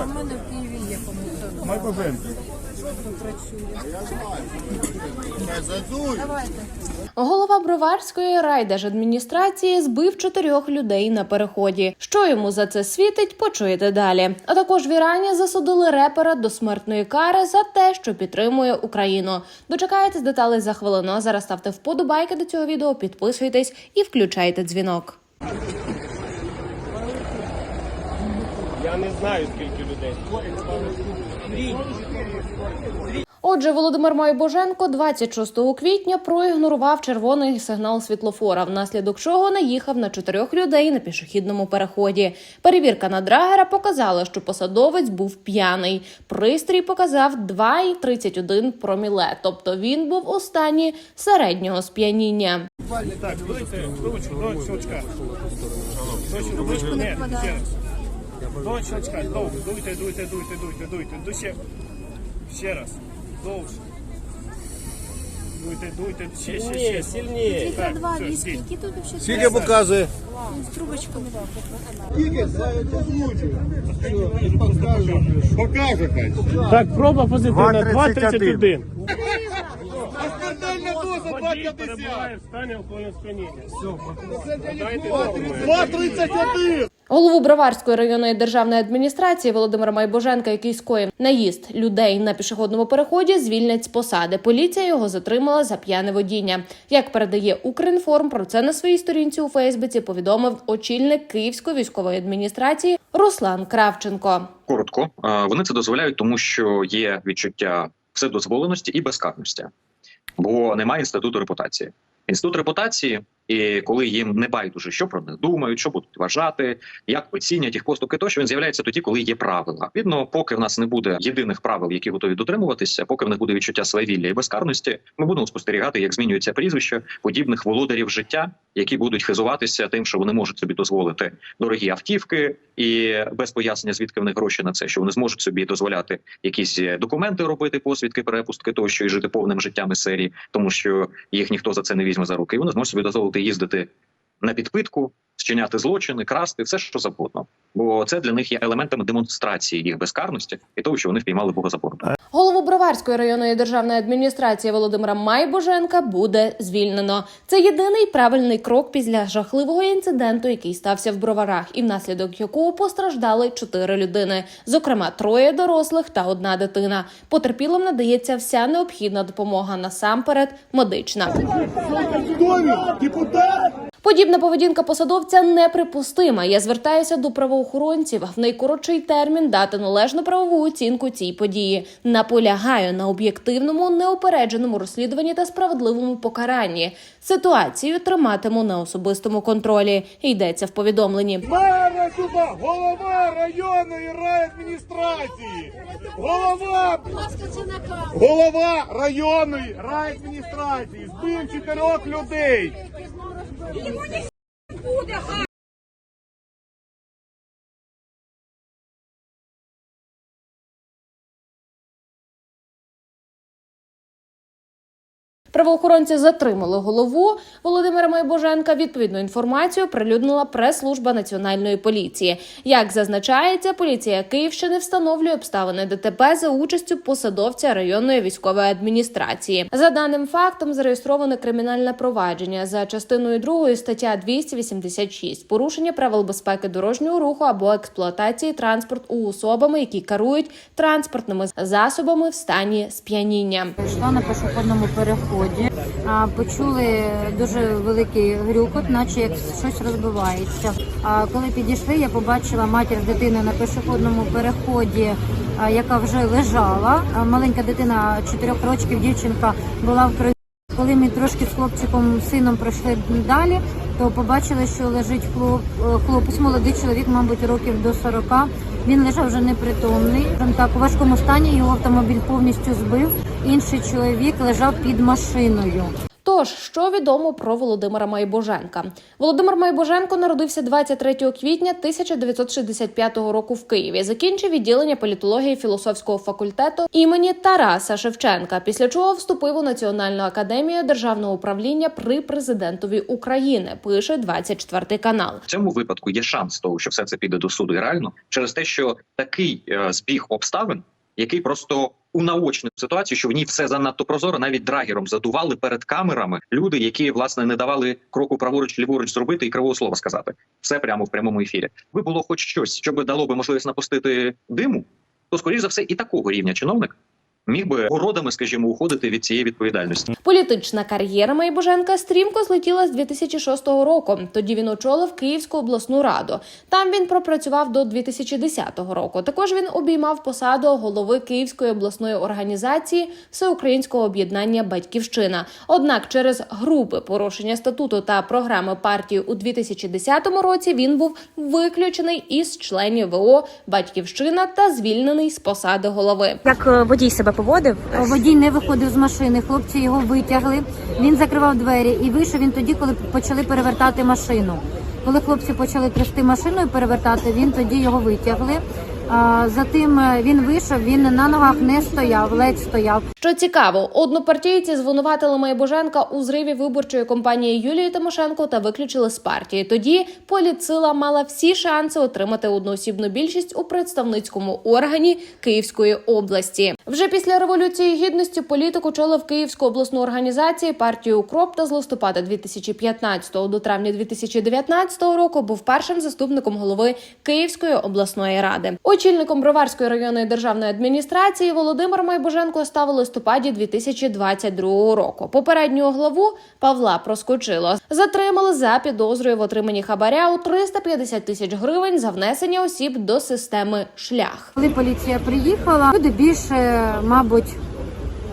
А в мене в Києві є комусь. Майбоженко. Давайте. Голова Броварської райдержадміністрації збив чотирьох людей на переході. Що йому за це світить, почуєте далі. А також в Ірані засудили репера до смертної кари за те, що підтримує Україну. Дочекаєтесь деталей за хвилину. Зараз ставте вподобайки до цього відео, підписуйтесь і включайте дзвінок. Я не знаю скільки людей. Отже, Володимир Майбоженко 26 квітня проігнорував червоний сигнал світлофора, внаслідок чого наїхав на чотирьох людей на пішохідному переході. Перевірка на драгера показала, що посадовець був п'яний. Пристрій показав 2,31 проміле, тобто він був у стані середнього сп'яніння. Так, ручку, не, раз. До щелчка, довго, дуйте, дуйте, дуйте, дуйте, дуйте, до ще. Раз, довше. Дуйте, дуйте, ще, ще, ще. Сильніше. Так, Два все, віскі, які тут взагалі Скільки показує? трубочку не дав. Покаже хай. Так, проба позитивна, 2,31. Смертельна доза Водій 2,50. перебуває в стані алкогольного сп'яніння. Дайте 2,31. Голову Броварської районної державної адміністрації Володимира Майбоженка, який скоїв наїзд людей на пішохідному переході, звільнять з посади. Поліція його затримала за п'яне водіння. Як передає Укрінформ, про це на своїй сторінці у Фейсбуці повідомив очільник Київської військової адміністрації Руслан Кравченко. коротко. Вони це дозволяють, тому що є відчуття вседозволеності і безкарності, бо немає інституту репутації. Інститут репутації, і коли їм не байдуже, що про них думають, що будуть вважати, як оцінять їх поступки, тощо він з'являється тоді, коли є правила. Відно, поки в нас не буде єдиних правил, які готові дотримуватися, поки в них буде відчуття свавілля і безкарності, ми будемо спостерігати, як змінюється прізвище подібних володарів життя, які будуть хизуватися тим, що вони можуть собі дозволити дорогі автівки, і без пояснення, звідки в них гроші на це, що вони зможуть собі дозволяти якісь документи робити, посвідки, перепустки тощо і жити повним життям із серії, тому що їх ніхто за це не візьме за руки. І вони зможуть собі дозволити їздити на підпитку, вчиняти злочини, красти, все що завгодно. Бо це для них є елементами демонстрації їх безкарності і того, що вони впіймали Бога за бороду. Голову Броварської районної державної адміністрації Володимира Майбоженка буде звільнено. Це єдиний правильний крок після жахливого інциденту, який стався в Броварах, і внаслідок якого постраждали чотири людини, зокрема троє дорослих та одна дитина. Потерпілим надається вся необхідна допомога насамперед медична. Депутат. Подібна поведінка посадовця неприпустима. Я звертаюся до правоохоронців в найкоротший термін дати належну правову оцінку цій події. Наполягаю на об'єктивному, неупередженому розслідуванні та справедливому покаранні. Ситуацію триматиму на особистому контролі. Йдеться в повідомленні. Мера сюди, голова районної райадміністрації. Голова, голова районної райадміністрації збив чотирьох людей. Йому не буде. Правоохоронці затримали голову Володимира Майбоженка. Відповідну інформацію прилюднила прес-служба національної поліції. Як зазначається, поліція Київщини встановлює обставини ДТП за участю посадовця районної військової адміністрації. За даним фактом зареєстроване кримінальне провадження за частиною 2 стаття 286 порушення правил безпеки дорожнього руху або експлуатації транспорту особами, які керують транспортними засобами в стані сп'яніння. Йшла на пішохідному переході. А, Почули дуже великий грюкот, наче як щось розбивається. А коли підійшли, я побачила матір дитини на пішохідному переході, яка вже лежала. Маленька дитина 4 років, дівчинка була в крові. Коли ми трошки з хлопчиком сином пройшли далі, то побачили, що лежить хлоп, е, хлопець, молодий чоловік, мабуть, років до 40. Він лежав вже непритомний. Так у важкому стані його автомобіль повністю збив. Інший чоловік лежав під машиною. Тож, що відомо про Володимира Майбоженка? Володимир Майбоженко народився 23 квітня 1965 року в Києві. Закінчив відділення політології філософського факультету імені Тараса Шевченка. Після чого вступив у Національну академію державного управління при президентові України. Пише 24 канал. В цьому випадку є шанс того, що все це піде до суду і реально через те, що такий е, збіг обставин, який просто унаочнив ситуацію, що в ній все занадто прозоро, навіть драгером задували перед камерами люди, які власне не давали кроку праворуч ліворуч зробити і кривого слова сказати. Все прямо в прямому ефірі. Ви було хоч щось, що би дало би можливість напустити диму, то скоріш за все і такого рівня чиновник міг би городами, скажімо, уходити від цієї відповідальності. Політична кар'єра Майбоженка стрімко злетіла з 2006 року. Тоді він очолив Київську обласну раду. Там він пропрацював до 2010 року. Також він обіймав посаду голови Київської обласної організації Всеукраїнського об'єднання Батьківщина. Однак через групи порушення статуту та програми партії у 2010 році він був виключений із членів ВО Батьківщина та звільнений з посади голови. Як е, водій себе поводив? Водій не виходив з машини, хлопці його витягли. Він закривав двері і вийшов він тоді, коли почали перевертати машину. Коли хлопці почали трясти машину і перевертати, він тоді його витягли. Затим е, він вийшов, він на ногах не стояв, ледь стояв. Що цікаво, однопартійці звинуватили Майбоженка у зриві виборчої кампанії Юлії Тимошенко та виключили з партії. Тоді політсила мала всі шанси отримати одноосібну більшість у представницькому органі Київської області. Вже після революції гідності політик очолив Київську обласну організацію партію Укроп та з листопада 2015 до травня 2019 року був першим заступником голови Київської обласної ради. Очільником Броварської районної державної адміністрації Володимир Майбоженко став у листопаді 2022 року. Попереднього главу Павла проскочило. Затримали за підозрою в отриманні хабаря у 350 тисяч гривень за внесення осіб до системи шлях. Коли поліція приїхала, люди більше, мабуть,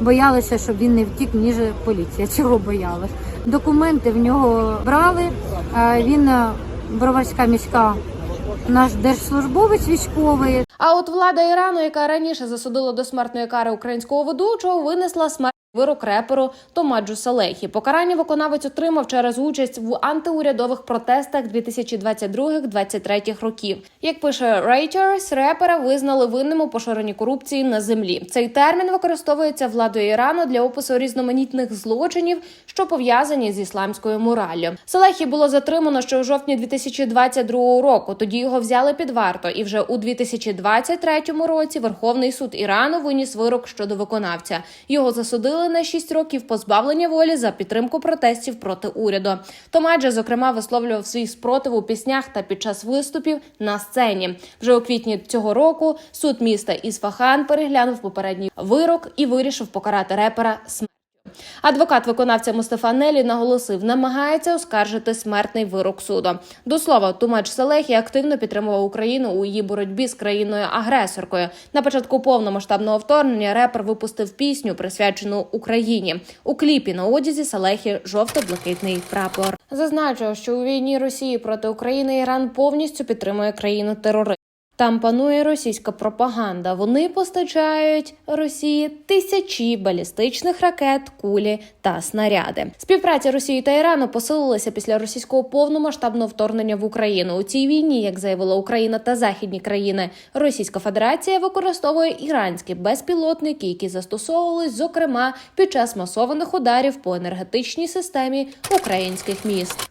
боялися, щоб він не втік, ніж поліція. Чого боялась? Документи в нього брали. е, Він е, броварська міська, наш держслужбовець військовий. А от влада Ірану, яка раніше засудила до смертної кари українського ведучого, винесла смертний вирок реперу Томаджу Салехі. Покарання виконавець отримав через участь в антиурядових протестах 2022-2023 років. Як пише Reuters, репера визнали винним у поширенні корупції на землі. Цей термін використовується владою Ірану для опису різноманітних злочинів, що пов'язані з ісламською мораллю. Салехі було затримано ще у жовтні 2022 року. Тоді його взяли під варту, і вже у 2023 році Верховний суд Ірану виніс вирок щодо виконавця. Його засудили на 6 років позбавлення волі за підтримку протестів проти уряду. Томаджа, зокрема, висловлював свій спротив у піснях та під час виступів на сцені. Вже у квітні цього року суд міста Ісфахан переглянув попередній вирок і вирішив покарати репера смертю. Адвокат виконавця Мустафа Нелі наголосив, намагається оскаржити смертний вирок суду. До слова, Тумач Салехі активно підтримував Україну у її боротьбі з країною-агресоркою. На початку повномасштабного вторгнення репер випустив пісню, присвячену Україні. У кліпі на одязі Салехі жовто-блакитний прапор. Зазначив, що у війні Росії проти України Іран повністю підтримує країну терористів. Там панує російська пропаганда. Вони постачають Росії тисячі балістичних ракет, кулі та снаряди. Співпраця Росії та Ірану посилилася після російського повномасштабного вторгнення в Україну. У цій війні, як заявила Україна та західні країни, Російська Федерація використовує іранські безпілотники, які застосовувались зокрема під час масованих ударів по енергетичній системі українських міст.